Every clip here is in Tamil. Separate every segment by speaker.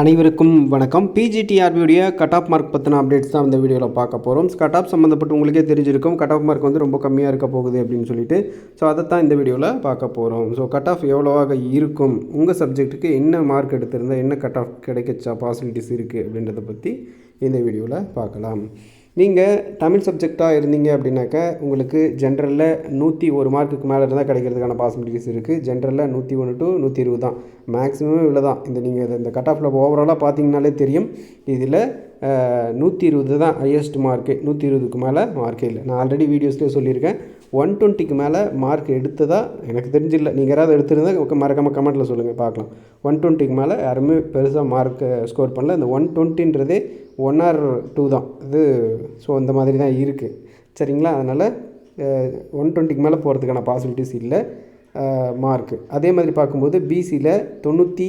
Speaker 1: அனைவருக்கும் வணக்கம். பிஜிடிஆர்பியுடைய கட் ஆஃப் மார்க் பற்றின அப்டேட்ஸ் தான் இந்த வீடியோவில் பார்க்க போகிறோம் கட் ஆஃப் சம்மந்தப்பட்டு உங்களுக்கே தெரிஞ்சிருக்கும். கட் ஆஃப் மார்க் வந்து ரொம்ப கம்மியாக இருக்க போகுது அப்படின்னு சொல்லிட்டு. ஸோ அதை தான் இந்த வீடியோவில் பார்க்க போகிறோம் ஸோ கட் ஆஃப் எவ்வளோவாக இருக்கும்? உங்கள் சப்ஜெக்ட்டுக்கு என்ன மார்க் எடுத்திருந்தால் என்ன கட் ஆஃப் கிடைக்கச்சா பாசிபிலிட்டிஸ் இருக்குது அப்படின்றத பற்றி இந்த வீடியோவில் பார்க்கலாம். நீங்கள் தமிழ் சப்ஜெக்டாக இருந்தீங்க அப்படின்னாக்கா உங்களுக்கு ஜென்ரலில் நூற்றி ஒரு மார்க்குக்கு மேலே இருந்தால் கிடைக்கிறதுக்கான பாசிபிலிட்டிஸ் இருக்குது ஜென்ரலில் நூற்றி ஒன்று டு நூற்றி இருபது தான். மேக்ஸிமம் இவ்வளோ தான் இந்த நீங்கள் இந்த கட் ஆஃபில் ஓவராலாக பார்த்தீங்கனாலே தெரியும். இதில் நூற்றி இருபது தான் ஹையஸ்ட் மார்க்கு நூற்றி இருபதுக்கு மேலே மார்க்கே இல்லை. நான் ஆல்ரெடி வீடியோஸ்லேயே சொல்லியிருக்கேன். ஒன் டுவெண்ட்டிக்கு மேலே மார்க் எடுத்ததா? எனக்கு தெரிஞ்சில்ல. நீங்கள் யாராவது எடுத்திருந்தால் மறக்காமல் கமெண்ட்டில் சொல்லுங்கள் பார்க்கலாம். ஒன் டுவெண்ட்டிக்கு மேலே யாருமே பெருசாக மார்க் ஸ்கோர் பண்ணல. இந்த ஒன் டுவெண்ட்டின்றதே ஒன் ஆர் டூ தான். இது ஸோ இந்த மாதிரி தான் இருக்குது சரிங்களா? அதனால் ஒன் டுவெண்ட்டிக்கு மேலே போகிறதுக்கான பாசிபிலிட்டிஸ் இல்லை. மார்க்கு அதே மாதிரி பார்க்கும்போது பிசியில் தொண்ணூற்றி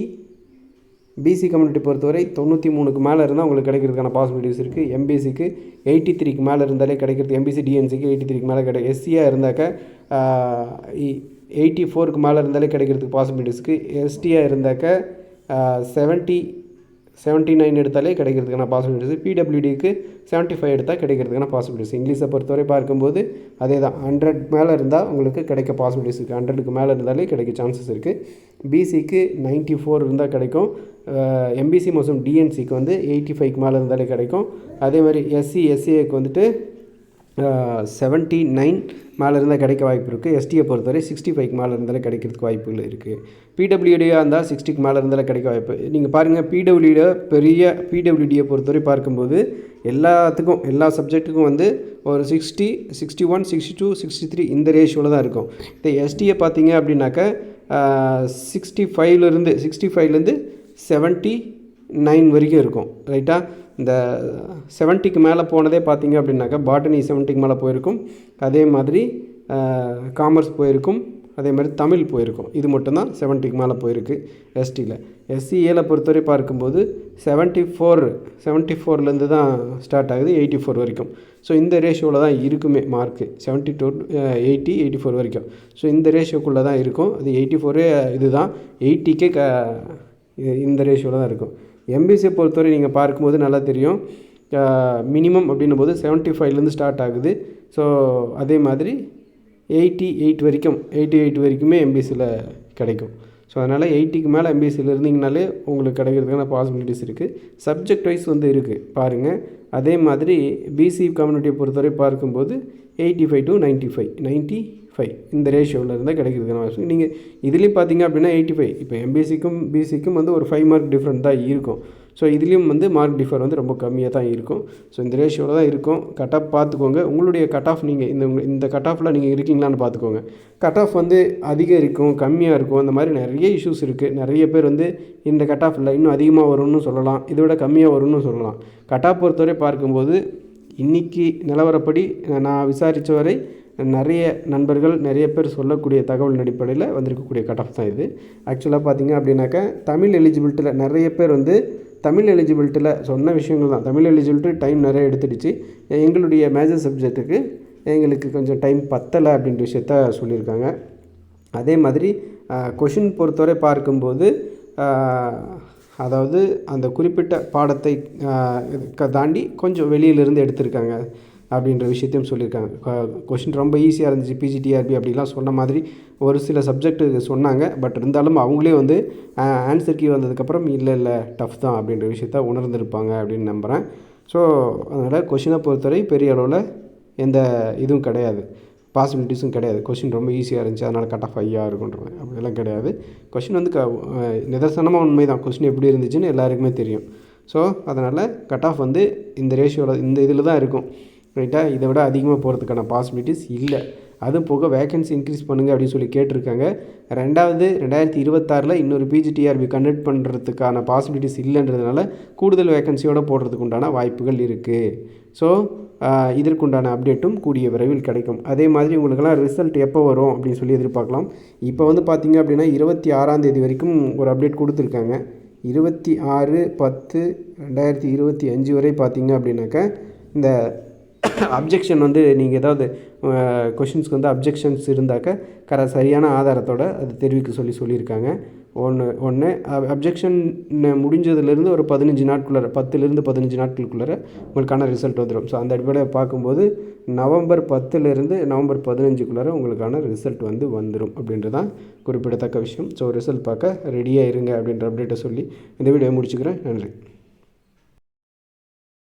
Speaker 1: பிசி கம்யூனிட்டி பொறுத்தவரை தொண்ணூற்றி மூணுக்கு மேலே இருந்தால் உங்களுக்கு கிடைக்கிறதுக்கான பாசிபிலிட்டிஸ் இருக்குது எம்பிசிக்கு எயிட்டி த்ரீக்கு மேலே இருந்தாலே கிடைக்கிறது. எம்பிசி டிஎன்சிக்கு எயிட்டி த்ரீக்கு மேலே கிடை எஸ்சியாக இருந்தாக்க எயிட்டி ஃபோருக்கு மேலே இருந்தாலே கிடைக்கிறதுக்கு பாசிபிலிட்டிஸ்க்கு இருக்குது எஸ்டியாக இருந்தாக்க செவன்ட்டி செவன்ட்டி நைன் எடுத்தாலே கிடைக்கிறதுக்கான பாசிபிலிட்டிஸ் பிடபிள்யூடிக்கு செவன்ட்டி ஃபைவ் எடுத்தால் கிடைக்கிறதுக்கான பாசிபிலிட்டிஸ் இங்கிலீஷை பொறுத்தவரை பார்க்கும்போது அதே தான் ஹண்ட்ரட் மேலே இருந்தால் உங்களுக்கு கிடைக்க பாசிபிலிட்டிஸ் இருக்குது ஹண்ட்ரடுக்கு மேலே இருந்தாலே கிடைக்க சான்சஸ் இருக்குது பிசிக்கு நைன்ட்டி ஃபோர் இருந்தால் கிடைக்கும். எம்பிசி மற்றும் டிஎன்சிக்கு வந்து எயிட்டி ஃபைவ்க்கு மேலே இருந்தாலே கிடைக்கும். அதே மாதிரி எஸ்சி எஸ்சிஏக்கு வந்துட்டு செவன்ட்டி நைன் மேலே இருந்தால் கிடைக்க வாய்ப்பு இருக்குது எஸ்டியை பொறுத்தவரை சிக்ஸ்டி ஃபைவ்க்கு மேலே இருந்தாலே கிடைக்கிறதுக்கு வாய்ப்புகள் இருக்குது பிடபிள்யூடியாக இருந்தால் சிக்ஸ்டிக்கு மேலே இருந்தாலே கிடைக்க வாய்ப்பு. நீங்கள் பாருங்கள் பிடபிள்யூடியை பெரிய பிடபிள்யூடியை பொறுத்தவரை பார்க்கும்போது எல்லாத்துக்கும் எல்லா சப்ஜெக்ட்டுக்கும் வந்து ஒரு sixty sixty one sixty two sixty three இந்த ரேஷியோவில் தான் இருக்கும். இந்த எஸ்டியை பார்த்தீங்க அப்படின்னாக்கா சிக்ஸ்டி ஃபைவ்லேருந்து சிக்ஸ்டி ஃபைவ்லேருந்து செவன்ட்டி நைன் வரைக்கும் இருக்கும் ரைட்டாக இந்த செவன்ட்டிக்கு மேலே போனதே பார்த்தீங்க அப்படின்னாக்கா பாட்டனி செவன்ட்டிக்கு மேலே போயிருக்கும். அதே மாதிரி காமர்ஸ் போயிருக்கும். அதே மாதிரி தமிழ் போயிருக்கும். இது மட்டும்தான் செவன்ட்டிக்கு மேலே போயிருக்கு எஸ்டியில் எஸ்சிஏல பொறுத்தவரை பார்க்கும்போது செவன்ட்டி ஃபோர் செவன்ட்டி ஃபோர்லேருந்து தான் ஸ்டார்ட் ஆகுது எயிட்டி ஃபோர் வரைக்கும். ஸோ இந்த ரேஷியோவில் தான் இருக்குமே mark seventy two eighty eighty four வரைக்கும். ஸோ இந்த ரேஷியோக்குள்ளே தான் இருக்கும். அது எயிட்டி ஃபோரே இது தான் எயிட்டிக்கே க இந்த ரேஷியோவில் தான் இருக்கும். எம்பிசியை பொறுத்தவரை நீங்கள் பார்க்கும்போது நல்லா தெரியும். மினிமம் அப்படின்னும் போது செவன்ட்டி ஃபைவ்லேருந்து ஸ்டார்ட் ஆகுது. ஸோ அதே மாதிரி எயிட்டி எயிட் வரைக்கும் எயிட்டி எயிட் வரைக்குமே எம்பிசியில் கிடைக்கும். ஸோ அதனால் எயிட்டிக்கு மேலே எம்பிஎஸ்சியில் இருந்தீங்கனாலே உங்களுக்கு கிடைக்கிறதுக்கான பாசிபிலிட்டிஸ் இருக்குது சப்ஜெக்ட் வைஸ் வந்து இருக்குது பாருங்கள் அதே மாதிரி பிசி கம்யூனிட்டியை பொறுத்தவரை பார்க்கும்போது eighty five to ninety five ninety five இந்த ரேஷியோவில் இருந்தால் கிடைக்கிறதுக்கான வாய்ப்பு நீங்கள் இதுலேயும் பார்த்தீங்க அப்படின்னா எயிட்டி ஃபைவ் இப்போ எம்பிசிக்கும் பிசிக்கும் வந்து ஒரு ஃபைவ் மார்க் டிஃப்ரெண்ட் தான் இருக்கும். ஸோ இதுலேயும் வந்து மார்க் டிஃபர் வந்து ரொம்ப கம்மியாக தான் இருக்கும். ஸோ இந்த ரேஷியோவில் தான் இருக்கும். கட் ஆஃப் பார்த்துக்கோங்க. உங்களுடைய கட் ஆஃப் நீங்கள் இந்த இந்த கட் ஆஃபில் நீங்கள் இருக்கீங்களான்னு பார்த்துக்கோங்க. கட் ஆஃப் வந்து அதிகம் இருக்கும் கம்மியாக இருக்கும். அந்த மாதிரி நிறைய இஷ்யூஸ் இருக்குது நிறைய பேர் வந்து இந்த கட் ஆஃப் இல்லை இன்னும் அதிகமாக வரும்னு சொல்லலாம். இதை விட கம்மியாக வரும்னு சொல்லலாம். கட் ஆஃப் பொறுத்தவரை பார்க்கும்போது இன்றைக்கி நிலவரப்படி நான் விசாரித்த வரை நிறைய நண்பர்கள் நிறைய பேர் சொல்லக்கூடிய தகவல் அடிப்படையில் வந்திருக்கக்கூடிய கட் ஆஃப் தான் இது. ஆக்சுவலாக பார்த்தீங்க அப்படின்னாக்கா தமிழ் எலிஜிபிலிட்டியில் நிறைய பேர் வந்து தமிழ் எலிஜிபிலிட்டியில் சொன்ன விஷயங்கள் தான். தமிழ் எலிஜிபிலிட்டி டைம் நிறைய எடுத்துடுச்சு. எங்களுடைய மேஜர் சப்ஜெக்ட்டுக்கு எங்களுக்கு கொஞ்சம் டைம் பத்தலை அப்படின்ற விஷயத்த சொல்லியிருக்காங்க. அதே மாதிரி கொஷின் பொறுத்தவரை பார்க்கும்போது அதாவது அந்த குறிப்பிட்ட பாடத்தை தாண்டி கொஞ்சம் வெளியிலிருந்து எடுத்திருக்காங்க. அப்படின்ற விஷயத்தையும் சொல்லியிருக்காங்க. கொஷின் ரொம்ப ஈஸியாக இருந்துச்சு. பிஜிடிஆர்பி அப்படிலாம் சொன்ன மாதிரி ஒரு சில சப்ஜெக்ட் சொன்னாங்க. பட் இருந்தாலும் அவங்களே வந்து ஆன்சர் கீ வந்ததுக்கப்புறம் இல்லை இல்லை டஃப் தான் அப்படின்ற விஷயத்த உணர்ந்திருப்பாங்க அப்படின்னு நம்புகிறேன் ஸோ அதனால் கொஷினை பொறுத்தவரை பெரிய அளவில் எந்த இதுவும் கிடையாது. பாசிபிலிட்டிஸும் கிடையாது. கொஷின் ரொம்ப ஈஸியாக இருந்துச்சு. அதனால் கட் ஆஃப் ஐயாக இருக்குன்றவன் அப்படிலாம் கிடையாது. கொஷின் வந்து க நிதர்சனமாக உண்மை தான். கொஷின் எப்படி இருந்துச்சுன்னு எல்லாருக்குமே தெரியும். ஸோ அதனால் கட் ஆஃப் வந்து இந்த ரேஷியோவில் இந்த இதில் தான் இருக்கும். ரைட்டாக இதை விட அதிகமாக போகிறதுக்கான பாசிபிலிட்டிஸ் இல்லை. அதுவும் போக வேகன்சி இன்க்ரீஸ் பண்ணுங்கள் அப்படின்னு சொல்லி கேட்டிருக்காங்க. ரெண்டாவது ரெண்டாயிரத்தி இருபத்தாறில் இன்னொரு பிஜிடிஆர்பி கண்டக்ட் பண்ணுறதுக்கான பாசிபிலிட்டிஸ் இல்லைன்றதுனால கூடுதல் வேகன்சியோடு போடுறதுக்கு உண்டான வாய்ப்புகள் இருக்குது ஸோ இதற்குண்டான அப்டேட்டும் கூடிய விரைவில் கிடைக்கும். அதே மாதிரி உங்களுக்கெல்லாம் ரிசல்ட் எப்போ வரும் அப்படின்னு சொல்லி எதிர்பார்க்கலாம். இப்போ வந்து பார்த்திங்க அப்படின்னா இருபத்தி ஆறாம் தேதி வரைக்கும் ஒரு அப்டேட் கொடுத்துருக்காங்க. இருபத்தி ஆறு பத்து ரெண்டாயிரத்தி இருபத்தி அஞ்சு வரை பார்த்திங்க அப்படின்னாக்கா இந்த அப்ஜெக்ஷன் வந்து நீங்கள் ஏதாவது கொஷின்ஸ்க்கு வந்து அப்ஜெக்ஷன்ஸ் இருந்தாக்க கர சரியான ஆதாரத்தோட அது தெரிவிக்க சொல்லி சொல்லியிருக்காங்க. ஒன்று ஒன்று அப்ஜெக்ஷன் முடிஞ்சதுலேருந்து ஒரு பதினஞ்சு நாட்குள்ளார பத்துலேருந்து பதினஞ்சு நாட்களுக்குள்ளார உங்களுக்கான ரிசல்ட் வந்துடும் ஸோ அந்த அடிப்படையில் பார்க்கும்போது நவம்பர் பத்துலேருந்து நவம்பர் பதினஞ்சுக்குள்ளார உங்களுக்கான ரிசல்ட் வந்து வந்துடும் அப்படின்றது தான் குறிப்பிடத்தக்க விஷயம். ஸோ ரிசல்ட் பார்க்க ரெடியாக இருங்க அப்படின்ற அப்டேட்டை சொல்லி இந்த வீடியோ முடிச்சுக்கிறேன். நன்றி.